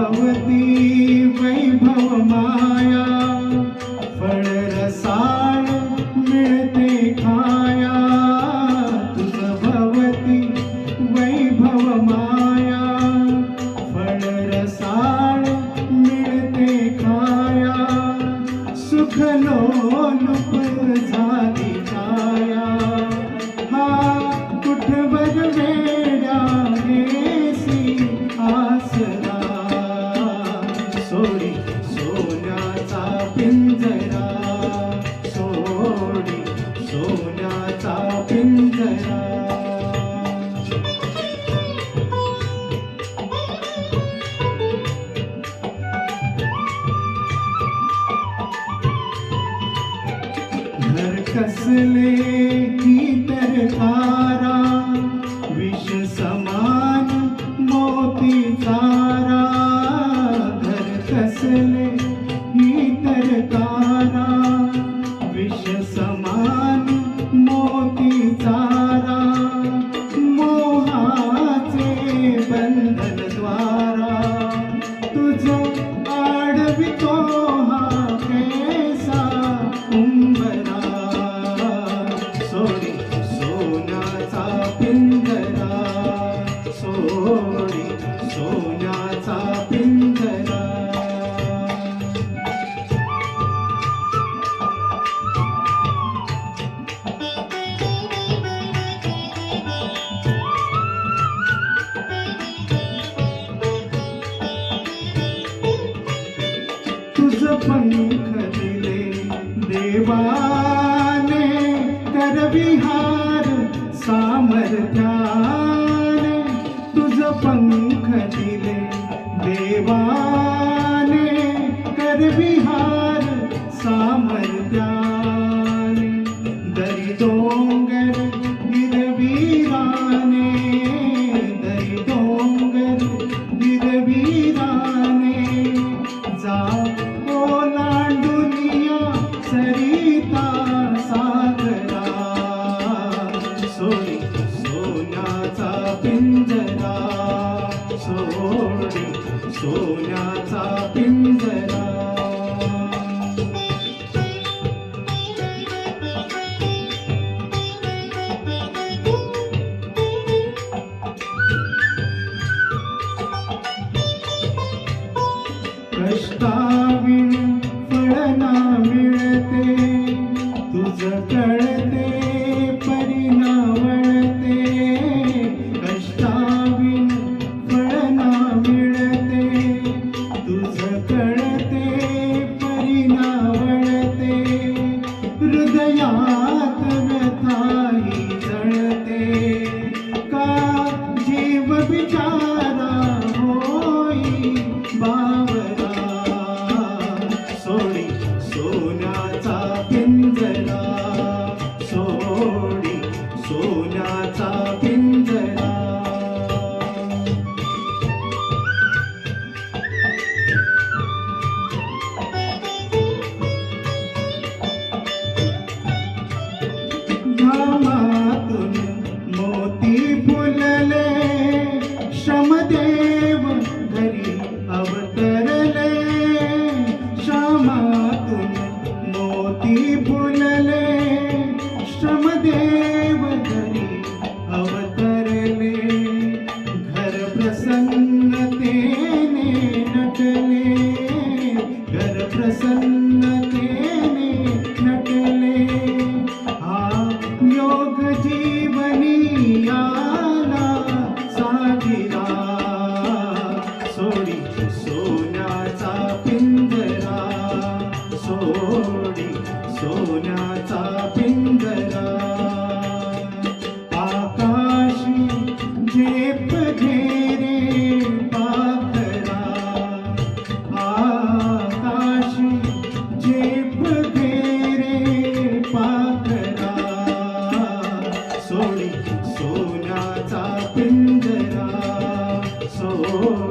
भवती वैभव माया फळ रसाळ मिळते खाया. तुझ भवती वैभव माया कसले इतर तारा विष समान मोती तारा घर कसले इतर तारा विष समान मोती तारा मोहाचे बंधन द्वारा तुझ आडवितो हा सोडी सोन्याचा पिंजरा. तुझ पंख दिले देवाने करविहार सामर्थ्या विहार सामर्थ्याने दरी डोंगर गिरवीराने दरी डोंगर गिरवीराने जा ओलांडुनिया सरिता सागरा। सोडी सोन्याचा पिंजरा। सोडी सोन्याचा पिंजरा। दे सोन्याचा पिंजरा घामातून Thank you. सोन्याचा पिंजरा सो